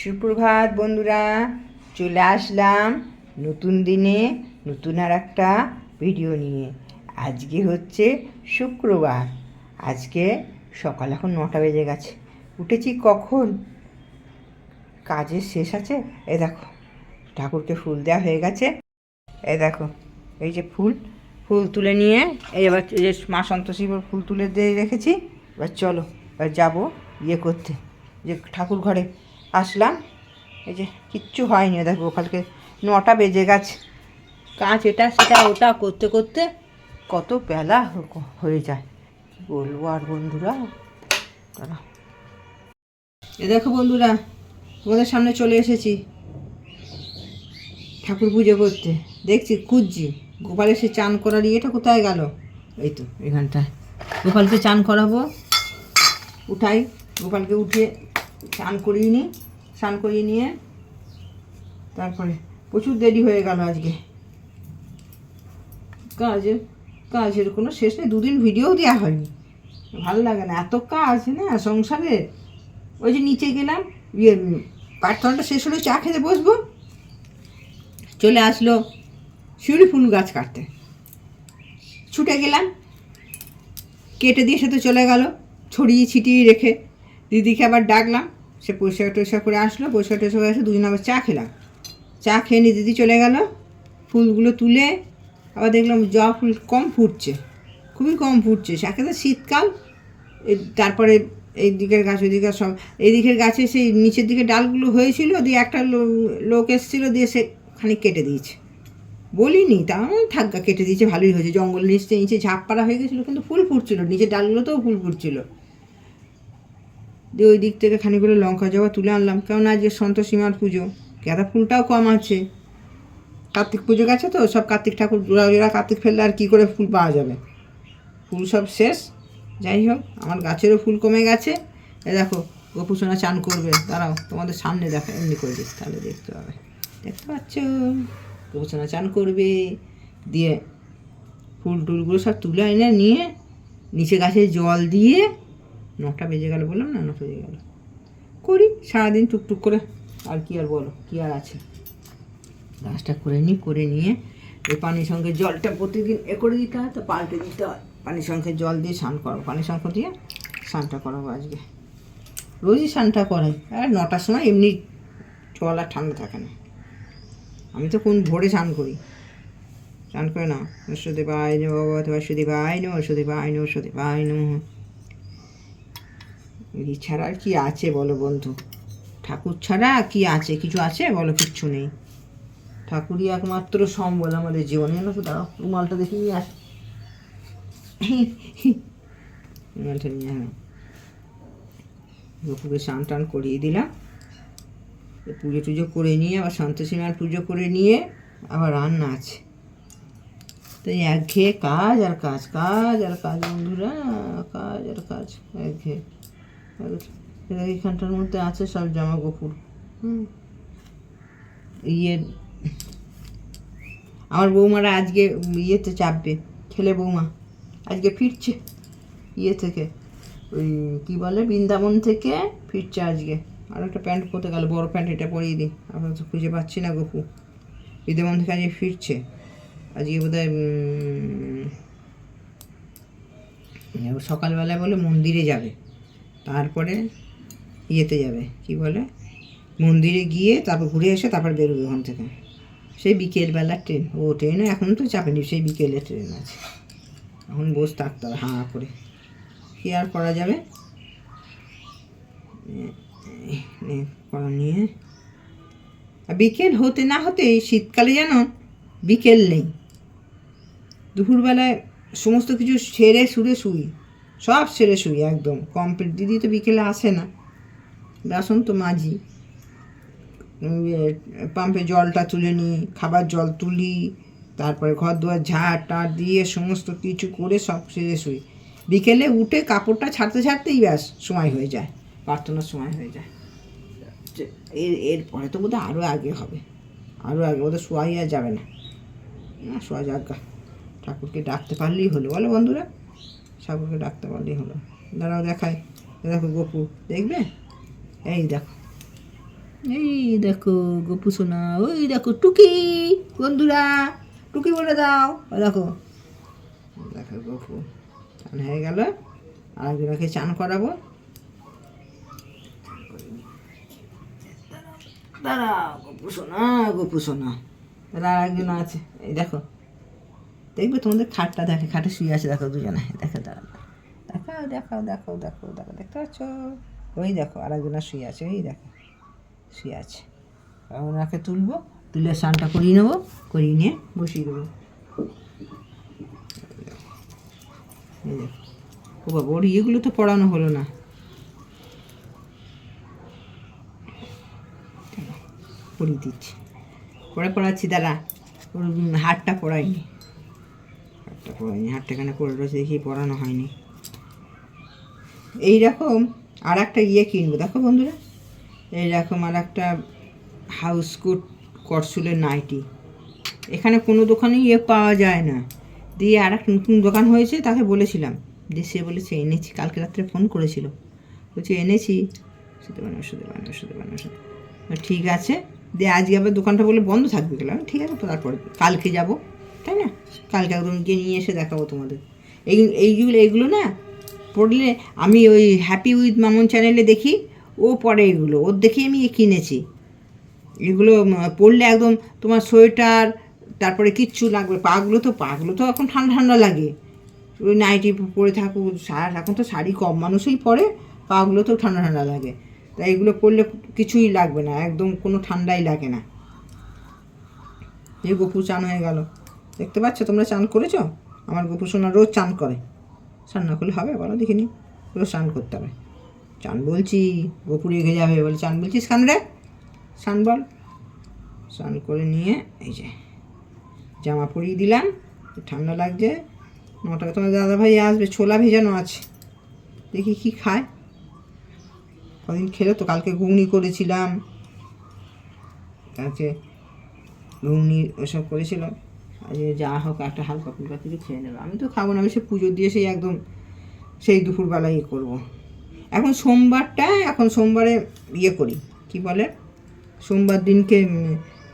সুপ্রভাত বন্ধুরা, চলে আসলাম নতুন দিনে নতুন আর একটা ভিডিও নিয়ে। আজকে হচ্ছে শুক্রবার। আজকে সকাল এখন নটা বেজে গেছে। উঠেছি কখন? কাজের শেষ আছে? এ দেখো, ঠাকুরকে ফুল দেওয়া হয়ে গেছে। এ দেখো, এই যে ফুল ফুল তুলে নিয়ে এই এবার যে মা সন্তোষী ফুল তুলে দিয়ে রেখেছি। এবার চলো, এবার যাব ইয়ে করতে, যে ঠাকুর ঘরে। আসলাম। এই যে কিচ্ছু হয়নি দেখো গোপালকে নটা বেজে গেছে। কাজ এটা সেটা ওটা করতে করতে কত বেলা হয়ে যায়। বলব আর বন্ধুরা। এ দেখো বন্ধুরা, তোমাদের সামনে চলে এসেছি ঠাকুর পুজো করতে। দেখছি খুঁজছি গোপাল এসে চান করার ইয়েটা কোথায় গেল? এই তো এখানটায়। গোপালকে চান করাবো। উঠাই, গোপালকে উঠিয়ে চান করিয়ে নিই। স্নান করিয়ে নিয়ে তারপরে প্রচুর দেরি হয়ে গেল আজকে। কাজের কাজের কোনো শেষ নেই, দুদিন ভিডিও দেওয়া হয়নি। ভালো লাগে না, এত কাজ, না, সংসারে। ওই যে নিচে গেলাম ইয়ে প্রার্থনাটা শেষ হলে চা খেতে বসবো। চলে আসলো শিউলি ফুল গাছ কাটতে। ছুটে গেলাম, কেটে দিয়ে সে তো চলে গেল, ছড়িয়ে ছিটিয়ে রেখে। দিদিকে আবার ডাকলাম সে পরিষ্কার টরিষ্কার করে আসলো, পরিষ্কার টরিষ্কার করে এসে দুজন আবার চা খেলাম। চা খেয়ে নিয়ে দিদি চলে গেল, ফুলগুলো তুলে আবার দেখলাম জবা ফুল কম ফুটছে, খুবই কম ফুটছে। একে তো শীতকাল তারপরে এই দিকের গাছ ওই দিকের সব এই দিকের গাছে সেই নিচের দিকে ডালগুলো হয়েছিল, দিয়ে একটা লোক এসেছিল, দিয়ে সে খানিক কেটে দিয়েছে। বলিনি তা আমি থাকা কেটে দিয়েছে, ভালোই হয়েছে। জঙ্গল নিচে নিচে ঝাঁপ পাড়া হয়ে গেছিল, কিন্তু ফুল ফুটছিল, নিচের ডালগুলোতেও ফুল ফুটছিল। দিয়ে ওই দিক থেকে খানি করে লঙ্কা জবা তুলে আনলাম। কারণ আজকে সন্তোষীমার পুজো। গাঁদা ফুলটাও কম আছে। কার্তিক পুজো গেছে তো, সব কার্তিক ঠাকুর জোড়া জোড়া কার্তিক ফেললে আর কী করে ফুল পাওয়া যাবে? ফুল সব শেষ। যাই হোক, আমার গাছেরও ফুল কমে গেছে। এ দেখো, গোপুসোনা চান করবে। দাঁড়াও, তোমাদের সামনে দেখা, এমনি করে দিস তাহলে দেখতে পাবে। দেখতে পাচ্ছ? গোপুসোনা চান করবে। দিয়ে ফুল টুলগুলো সব তুলে এনে নিয়ে, নিচে গাছে জল দিয়ে নটা বেজে গেল বললাম, না নটা বেজে গেল। করি, সারাদিন টুকটুক করে, আর কি আর বলো, কি আর আছে? গাছটা করে নিই করে নিয়ে এই পানির সঙ্গে জলটা প্রতিদিন এ করে দিতে হয়, তো পাল্টে দিতে হয়। পানির সঙ্গে জল দিয়ে স্নান করো। পানির সঙ্গে দিয়ে স্নানটা করাবো আজকে। রোজই স্নানটা করাই আর নটার সময় এমনি জল আর ঠান্ডা থাকে না। আমি তো কোন ভোরে স্নান করি। স্নান করে না সুদেবায় নো ভগবত সুদেবায় নো সুদেবায় নো সুদেবায় নো এছাড়া আর কি আছে বলো বন্ধু? ঠাকুর ছাড়া কি আছে? কিছু আছে? বলো, কিচ্ছু নেই। ঠাকুরই একমাত্র সম্বল আমাদের জীবনে, জানো তো? দাঁড়াও, রুমালটা দেখি নিয়ে আস রুমালটা নিয়ে হ্যাঁ গপুকে স্নান টান করিয়ে দিলাম। পুজো টুজো করে নিয়ে, আবার সন্তোষীমার পুজো করে নিয়ে আবার রান্না আছে। তো এই একঘেয়ে কাজ আর কাজ কাজ আর কাজ, বন্ধুরা, কাজ আর কাজ, একঘেয়ে। এইখানটার মধ্যে আছে সব জামা কাপড়। হুম। ইয়ে আমার বৌমারা আজকে ইয়েতে চাপবে ছেলে বৌমা। আজকে ফিরছে ইয়ে থেকে ওই কী বলে বৃন্দাবন থেকে ফিরছে আজকে। আর একটা প্যান্ট পরতে গেল বড় প্যান্ট এটা পরিয়ে দিই। আমরা তো খুঁজে পাচ্ছি না গপু। বৃন্দাবন থেকে আজকে ফিরছে। আজকে বোধ হয় সকালবেলায় বলে মন্দিরে যাবে। তারপরে ইয়েতে যাবে, কি বলে? মন্দিরে গিয়ে তারপর ঘুরে এসে তারপর বেরোবে ওখান থেকে। সেই বিকেলবেলার ট্রেন, ও ট্রেনে এখন তো চাপেনি সেই বিকেলে ট্রেন আছে। এখন বসে থাকতে হবে, হাঁ করে। কী আর করা যাবে? করা নিয়ে। বিকেল হতে না হতে শীতকালে যেন বিকেল নেই। দুপুরবেলায় সমস্ত কিছু সেরে সুরে শুই। সব সেরে শুই একদম কমপ্লিট দিদি তো বিকেলে আসে না। বাসন তো মাঝি পাম্পে জলটা তুলে নিই, খাবার জল তুলি, তারপরে ঘর দুয়ার ঝাড় টাড় দিয়ে সমস্ত কিছু করে সব সেরে শুই। বিকেলে উঠে কাপড়টা ছাড়তে ছাড়তেই ব্যাস, সময় হয়ে যায়, প্রার্থনার সময় হয়ে যায়। এর এরপরে তো বোধহয় আরও আগে হবে। আরও আগে, বোধহয় শোয়াই যাবে না। না, শোয়া যাক ঠাকুরকে ডাকতে পারলেই হলো। বলো বন্ধুরা। ঠাকুরকে ডাকতে পারলেই হলো। দাঁড়াও দেখাই। এ দেখো গপু, দেখবে? এই দেখো। এই দেখো গপু সোনা, ওই দেখো টুকি। বন্ধুরা, টুকি বলে দাও। ও দেখো। দেখো গপু, চান হয়ে গেল। আরেকজনকে চান করাবো। দাঁড়া গপু সোনা গপু সোনা। দাঁড়া আরেকজন আছে। এই দেখো। দেখবে তোমাদের খাটটা দেখে, খাটে শুয়ে আছে, দেখো দুজনে। দেখো দাঁড়া দেখাও দেখাও দেখাও দেখো দেখো দেখতে পাচ্ছ? ওই দেখো, আরেকজনা শুয়ে আছে ওই দেখো, শুয়ে আছে। ওনাকে তুলবো, তুলে স্নানটা করিয়ে নেব, করিয়ে নিয়ে বসিয়ে দেবো। দেখো। ও বাবা, ওর ইয়েগুলো তো পড়ানো হলো না। পড়িয়ে দিচ্ছি। পরে পড়াচ্ছি, দাঁড়া। ওর হাতটা পড়াইনি। হাতটা এখানে পড়ে রয়েছে, দেখি পড়ানো হয়নি। এইরকম আর একটা ইয়ে কিনবো। দেখো বন্ধুরা, এইরকম আর একটা হাউস কোট করসুলের নাইটি এখানে কোনো দোকানে ইয়ে পাওয়া যায় না। দিয়ে আর একটা নতুন দোকান হয়েছে, তাকে বলেছিলাম। দিয়ে সে বলেছে, এনেছি। কালকে রাত্রে ফোন করেছিল। বলছে, এনেছি। শুধু বানাবো শুধু বানাবো শুধু ঠিক আছে। দিয়ে আজকে আবার দোকানটা বলে বন্ধ থাকবে। গেলাম ঠিক আছে, তারপরে কালকে যাব। তাই না? কালকে একদম গিয়ে নিয়ে এসে দেখাবো তোমাদের। এই, এইগুলো এইগুলো না, পড়লে আমি ওই হ্যাপি উইথ মামুন চ্যানেলে দেখি, ও পড়ে এগুলো। ওর দেখেই আমি কিনেছি। এগুলো পরলে একদম তোমার সোয়েটার, তারপরে কিচ্ছু লাগবে। পাগুলো তো পাগুলো তো এখন ঠান্ডা ঠান্ডা লাগে। ওই নাইটি পরে থাকুক এখন তো শাড়ি কম মানুষই পরে, পাগুলো তো ঠান্ডা ঠান্ডা লাগে। তাই এগুলো পরলে কিছুই লাগবে না, একদম কোনো ঠান্ডাই লাগে না। এই গপু চান হয়ে গেল। দেখতে পাচ্ছ? তোমরা চান করেছ? আমার গপু সোনা রোজ চান করে। চান না করলে হবে, বলো দেখিনি। রোজ চান করতে হবে। চান বলছি, গপু রেগে যাবে বলে চান বলছিস কেন রে? স্নান বল। স্নান করে নিয়ে এই যে জামা পরিয়ে দিলাম। ঠান্ডা লাগছে। নটায় তোমার দাদা ভাই আসবে, ছোলা ভেজানো আছে। দেখি কি খায়। কদিন খেলে তো, কালকে ঘুগনি করেছিলাম। কালকে ঘুগনি ওসব করেছিল। আজ যা হোক, একটা হালকা ফুলকা কিছু খেয়ে নেবে। আমি তো খাব না, আমি সে পুজো দিয়ে সেই একদম সেই দুপুরবেলায় ইয়ে করব। এখন সোমবারটা, এখন সোমবারে ইয়ে করি, কি বলে? সোমবার দিনকে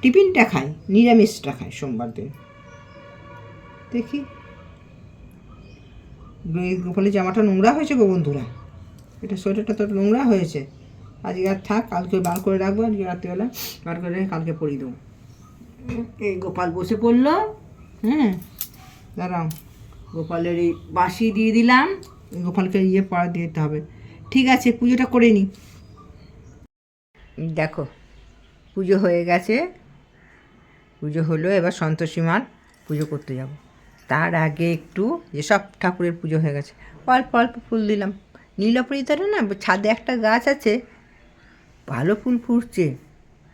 টিফিনটা খাই, নিরামিষটা খাই সোমবার দিন। দেখি। গোপালের জামাটা নোংরা হয়েছে গো বন্ধুরা। এটা সোয়েটারটা তো নোংরা হয়েছে। আজকে আর থাক, কালকে বার করে রাখব, আজকে রাত্রিবেলা বার করে কালকে পরিয়ে দেবো। এই গোপাল বসে পড়ল। হ্যাঁ দাঁড়াও। গোপালের এই বাসি দিয়ে দিলাম। গোপালকে ইয়ে পড়া দিতে হবে। ঠিক আছে, পুজোটা করে নিই দেখো, পুজো হয়ে গেছে। পুজো হলো, এবার সন্তোষী মার পুজো করতে যাব। তার আগে একটু যেসব ঠাকুরের পুজো হয়ে গেছে। অল্প অল্প ফুল দিলাম। নীলপরিতারে না, ছাদে একটা গাছ আছে। ভালো ফুল ফুটছে।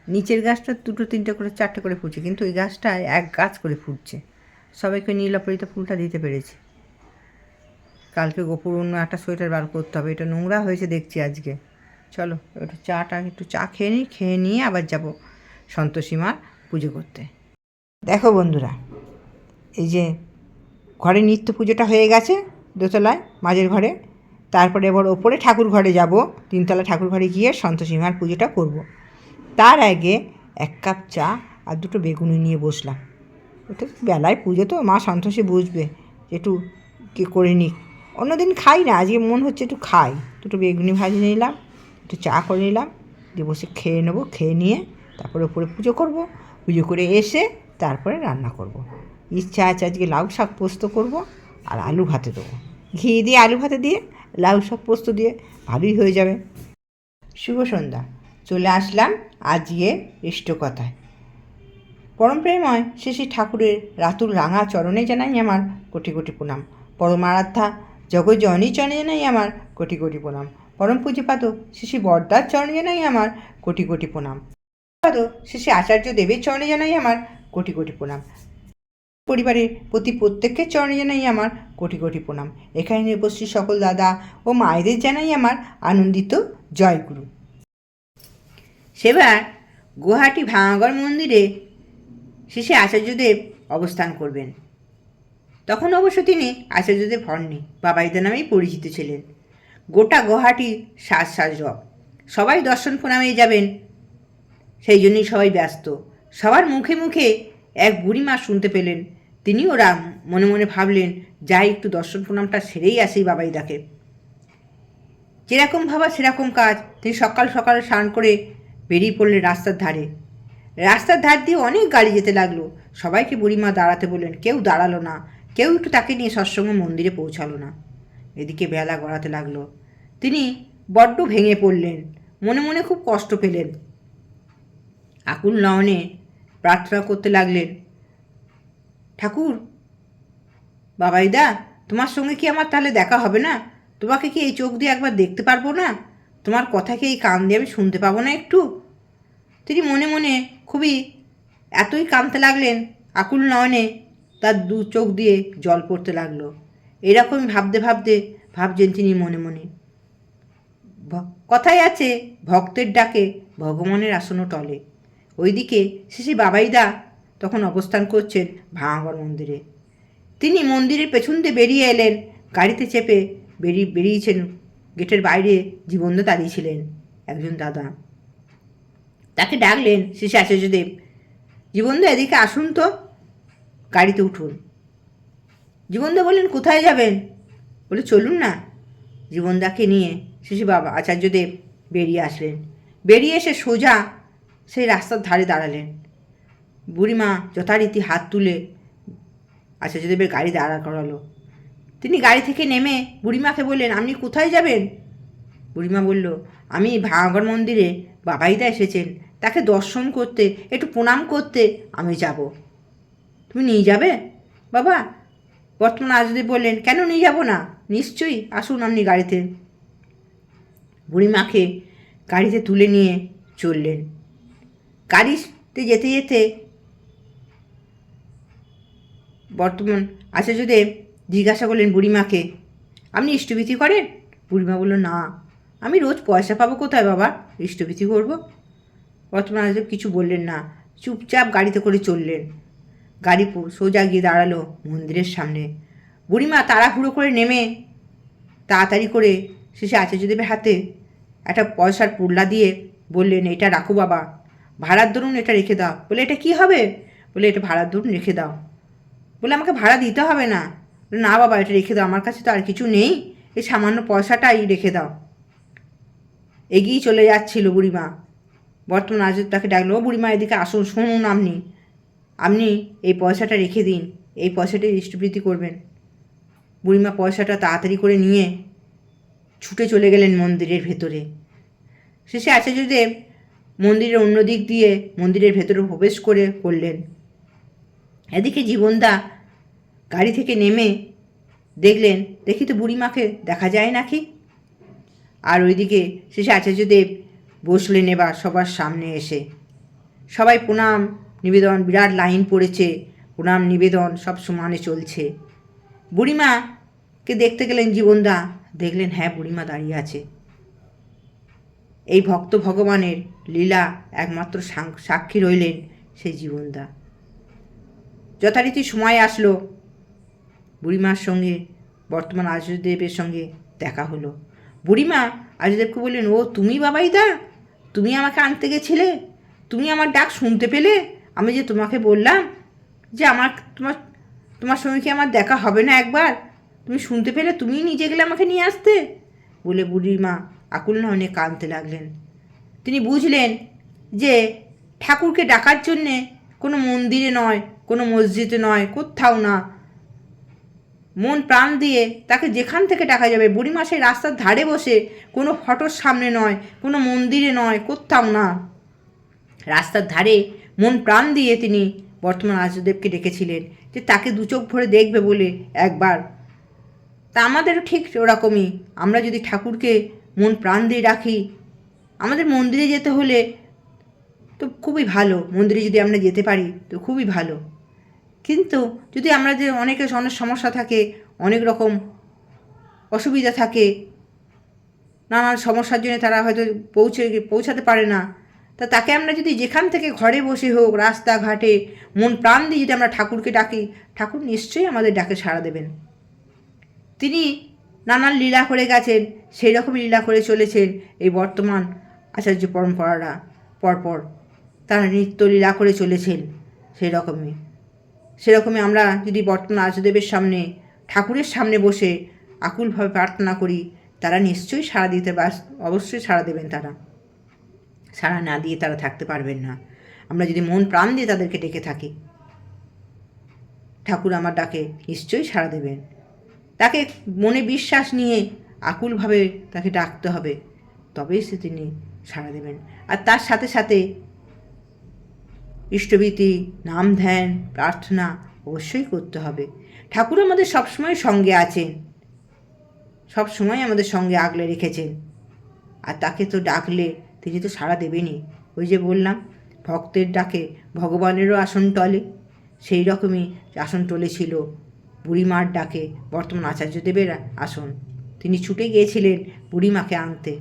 নিচের গাছটা দুটো, তিনটে করে, চারটে করে ফুটছে, কিন্তু ওই গাছটা এক গাছ করে ফুটছে। সবাইকে নীলপরিতা ফুলটা দিতে পেরেছি। কালকে গোপুর অন্য একটা সোয়েটার বার করতে হবে, এটা নোংরা হয়েছে দেখছি আজকে। চলো, একটু চাটা, একটু চা খেয়ে নিই খেয়ে নিয়ে আবার যাব সন্তোষী মার পুজো করতে। দেখো বন্ধুরা, এই যে ঘরে নিত্য পুজোটা হয়ে গেছে দোতলায়, মাঝের ঘরে। তারপরে এবার ওপরে ঠাকুর ঘরে যাব, তিনতলা ঠাকুর ঘরে গিয়ে সন্তোষী মার পুজোটা করব। তার আগে এক কাপ চা আর দুটো বেগুনি নিয়ে বসলাম। ওটা বেলায় পুজো তো, মা সন্তোষে বুঝবে একটু কি করে নিক। অন্যদিন খাই না, আজকে মন হচ্ছে একটু খাই। দুটো বেগুনি ভাজি নিলাম, একটু চা করে নিলাম, দিয়ে বসে খেয়ে নেব, খেয়ে নিয়ে তারপরে উপরে পুজো করব। পুজো করে এসে তারপরে রান্না করব। ইচ্ছা আছে আজকে লাউ শাক পোস্ত করব আর আলু ভাতে দেবো। ঘি দিয়ে, আলু ভাতে দিয়ে, লাউ শাক পোস্ত দিয়ে ভালোই হয়ে যাবে। শুভ সন্ধ্যা। চলে আসলাম আজকে ইষ্টকথায়। পরম প্রেময় শ্রী শ্রী ঠাকুরের রাতুল রাঙা চরণে জানাই আমার কোটি কোটি প্রণাম। পরম পরমারাধ্যা জগজ্জননী চরণে জানাই আমার কোটি কোটি প্রণাম। পরম পূজ্যপাদ শ্রী শ্রী বরদার চরণে জানাই আমার কোটি কোটি প্রণাম। পাদ শ্রী শ্রী আচার্য দেবের চরণে জানাই আমার কোটি কোটি প্রণাম। পরিবারের প্রতি প্রত্যেকের চরণে জানাই আমার কোটি কোটি প্রণাম। এখানে উপস্থিত সকল দাদা ও মায়েদের জানাই আমার আনন্দিত জয়গুরু। সেবার গুয়াহাটি ভাঙাগড় মন্দিরে শেষে আচার্যদেব অবস্থান করবেন। তখন অবশ্য তিনি আচার্যদেব হননি, বাবাইদা নামেই পরিচিত ছিলেন। গোটা গুয়াহাটি সাজ সাজ রব। সবাই দর্শন প্রণামে যাবেন, সেই জন্যই সবাই ব্যস্ত। সবার মুখে মুখে এক বুড়িমা শুনতে পেলেন। তিনি ওরা মনে মনে ভাবলেন, যাই একটু দর্শন প্রণামটা সেরেই আসি বাবাইদাকে। যেরকম ভাবা সেরকম কাজ। তিনি সকাল সকাল স্নান করে বেরিয়ে পড়লেন রাস্তার ধারে। রাস্তার ধার দিয়ে অনেক গাড়ি যেতে লাগল। সবাইকে বুড়িমা দাঁড়াতে বললেন, কেউ দাঁড়াল না। কেউ একটু তাকে নিয়ে সৎসঙ্গ মন্দিরে পৌঁছালো না। এদিকে বেলা গড়াতে লাগল। তিনি বড্ড ভেঙে পড়লেন। মনে মনে খুব কষ্ট পেলেন। আকুল নয়নে প্রার্থনা করতে লাগলেন, ঠাকুর, বাবাইদা, তোমার সঙ্গে কি আমার তাহলে দেখা হবে না? তোমাকে কি এই চোখ দিয়ে একবার দেখতে পারব না? তোমার কথা কি এই কান দিয়ে আমি শুনতে পাবো না একটু? তিনি মনে মনে খুবই এতই কাঁদতে লাগলেন, আকুল নয়নে তার দু চোখ দিয়ে জল পড়তে লাগল। এরকম ভাবতে ভাবতে ভাবছেন তিনি মনে মনে। কথায় আছে ভক্তের ডাকে ভগবানের আসনও টলে। ওইদিকে শেষে বাবাইদা তখন অবস্থান করছেন ভাঙাগড় মন্দিরে। তিনি মন্দিরের পেছন দিয়ে বেরিয়ে এলেন, গাড়িতে চেপে বেরিয়ে বেরিয়েছেন গেটের বাইরে জীবনদা দাঁড়িয়েছিলেন একজন দাদা। তাকে ডাকলেন শ্রী আচার্যদেব জীবনদা এদিকে আসুন তো। গাড়িতে উঠুন। জীবনদা বললেন, কোথায় যাবেন? বলে, চলুন না। জীবনদাকে নিয়ে শিশু বাবা আচার্যদেব বেরিয়ে আসলেন। বেরিয়ে এসে সোজা সেই রাস্তার ধারে দাঁড়ালেন। বুড়িমা যথারীতি হাত তুলে আচার্যদেবের গাড়ি দাঁড়া করালো। তিনি গাড়ি থেকে নেমে বুড়িমাকে বললেন, আপনি কোথায় যাবেন? বুড়িমা বলল, আমি ভাঙাগড় মন্দিরে বাবাইদা এসেছেন। তাকে দর্শন করতে, একটু প্রণাম করতে আমি যাব। তুমি নিয়ে যাবে? বাবা, বর্তমান আজদেব বললেন, কেন নিয়ে যাব না? নিশ্চয়ই আসুন আপনি গাড়িতে। বুড়িমাকে গাড়িতে তুলে নিয়ে চললেন। গাড়িতে যেতে যেতে বর্তমান আচার্যদেব জিজ্ঞাসা করলেন, বুড়িমাকে, আপনি ইষ্টভীতি করেন? বুড়িমা বলল, না, আমি রোজ পয়সা পাবো কোথায় বাবা? ইষ্টভীতি করব? বর্তমান কিছু বললেন না, চুপচাপ গাড়িতে করে চললেন। গাড়ি সোজা গিয়ে দাঁড়াল মন্দিরের সামনে। বুড়িমা তাড়াহুড়ো করে নেমে তাড়াতাড়ি করে শেষে আচার্যদেবের হাতে একটা পয়সার পুল্লা দিয়ে বললেন, এটা রাখো বাবা, ভাড়ার দরুন এটা রেখে দাও। বলে, এটা কি হবে? বলে, এটা ভাড়ার দরুন রেখে দাও। বলে, আমাকে ভাড়া দিতে হবে না। না বাবা, এটা রেখে দাও, আমার কাছে তো আর কিছু নেই। এই সামান্য পয়সাটাই রেখে দাও। এগিয়ে চলে যাচ্ছিল বুড়িমা। বর্তমান আজ তাকে ডাকলো বুড়িমা, এদিকে আসুন, শুনুন আপনি। আপনি এই পয়সাটা রেখে দিন, এই পয়সাটাই ডিস্ট্রিবিউটি করবেন। বুড়িমা পয়সাটা তাড়াতাড়ি করে নিয়ে ছুটে চলে গেলেন মন্দিরের ভেতরে। শেষে আচার্যদেব মন্দিরের অন্য দিক দিয়ে মন্দিরের ভেতরে প্রবেশ করে করলেন। এদিকে জীবনদা গাড়ি থেকে নেমে দেখলেন, দেখি তো বুড়িমাকে দেখা যায় নাকি? আর ওইদিকে শেষে আচার্যদেব বসলেন এবার সবার সামনে এসে। সবাই প্রণাম, নিবেদন, বিরাট লাইন পড়েছে, প্রণাম, নিবেদন, সব সমানে চলছে। বুড়িমাকে দেখতে গেলেন জীবনদা, দেখলেন হ্যাঁ বুড়িমা দাঁড়িয়ে আছে। এই ভক্ত ভগবানের লীলা একমাত্র সাক্ষী রইলেন সেই জীবনদা। যথারীতি সময় আসলো বুড়িমার সঙ্গে, বর্তমান আজদেবের সঙ্গে দেখা হলো। বুড়িমা আজদেবকে বললেন, ও, তুমি বাবাইদা? তুমি আমাকে আনতে গেছিলে? তুমি আমার ডাক শুনতে পেলে? আমি যে তোমাকে বললাম যে আমার, তোমার তোমার সঙ্গে কি আমার দেখা হবে না একবার? তুমি শুনতে পেলে? তুমিই নিজে গেলে আমাকে নিয়ে আসতে? বলে বুড়িমা আকুল নয়নে কাঁদতে লাগলেন। তিনি বুঝলেন যে ঠাকুরকে ডাকার জন্যে কোনো মন্দিরে নয়, কোনো মসজিদে নয়, কোথাও না মন প্রাণ দিয়ে তাকে যেখান থেকে ডাকা যাবে, বুড়িমা সেই রাস্তার ধারে বসে কোনো ফটোর সামনে নয়, কোনো মন্দিরে নয়, কোথাও না। রাস্তার ধারে মন প্রাণ দিয়ে তিনি বর্তমান আর্যদেবকে ডেকেছিলেন যে তাকে দু চোখ ভরে দেখবে বলে একবার। তা আমাদেরও ঠিক ওরকমই। আমরা যদি ঠাকুরকে মন প্রাণ দিয়ে রাখি, আমাদের মন্দিরে যেতে হলে তো খুবই ভালো। মন্দিরে যদি আমরা যেতে পারি, তো খুবই ভালো। কিন্তু যদি আমরা যে অনেকের অনেক সমস্যা থাকে, অনেক রকম অসুবিধা থাকে, নানান সমস্যার জন্য তারা হয়তো পৌঁছে, পৌঁছাতে পারে না, তা তাকে আমরা যদি যেখান থেকে ঘরে বসে হোক, রাস্তাঘাটে, মন প্রাণ দিয়ে যদি আমরা ঠাকুরকে ডাকি, ঠাকুর নিশ্চয়ই আমাদের ডাকে সাড়া দেবেন। তিনি নানান লীলা করে গেছেন সেই রকম লীলা করে চলেছেন এই বর্তমান আচার্য পরম্পরারা। পরপর তারা নৃত্য লীলা করে চলেছেন সেই রকমই সেরকমই আমরা যদি বর্তমান আর্যদেবের সামনে, ঠাকুরের সামনে বসে আকুলভাবে প্রার্থনা করি, তারা নিশ্চয়ই সাড়া দিতে অবশ্যই সাড়া দেবেন তারা। সাড়া না দিয়ে তারা থাকতে পারবেন না। আমরা যদি মন প্রাণ দিয়ে তাদেরকে ডেকে থাকি, ঠাকুর আমার ডাকে নিশ্চয়ই সাড়া দেবেন। তাকে মনে বিশ্বাস নিয়ে আকুলভাবে তাকে ডাকতে হবে, তবেই সে তিনি সাড়া দেবেন। আর তার সাথে সাথে ইষ্টভীতি, নাম ধ্যান, প্রার্থনা অবশ্যই করতে হবে। ঠাকুর আমাদের সবসময় সঙ্গে আছেন। সব সময় আমাদের সঙ্গে আগলে রেখেছেন। আর তাকে তো ডাকলে তিনি তো সাড়া দেবেনই। ওই যে বললাম, ভক্তের ডাকে ভগবানেরও আসন টলে। সেই রকমই আসন টলেছিল বুড়িমার ডাকে বর্তমান আচার্যদেবের আসন। তিনি ছুটে গিয়েছিলেন বুড়িমাকে আনতে।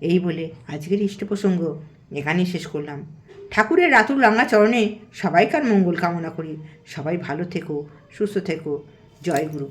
এই বলে আজকের ইষ্ট প্রসঙ্গ এখানেই শেষ করলাম। ঠাকুরের রাতুর রাঙা চরণে সবাইকার মঙ্গল কামনা করি। সবাই ভালো থেকো, সুস্থ থেকো। জয় গুরু।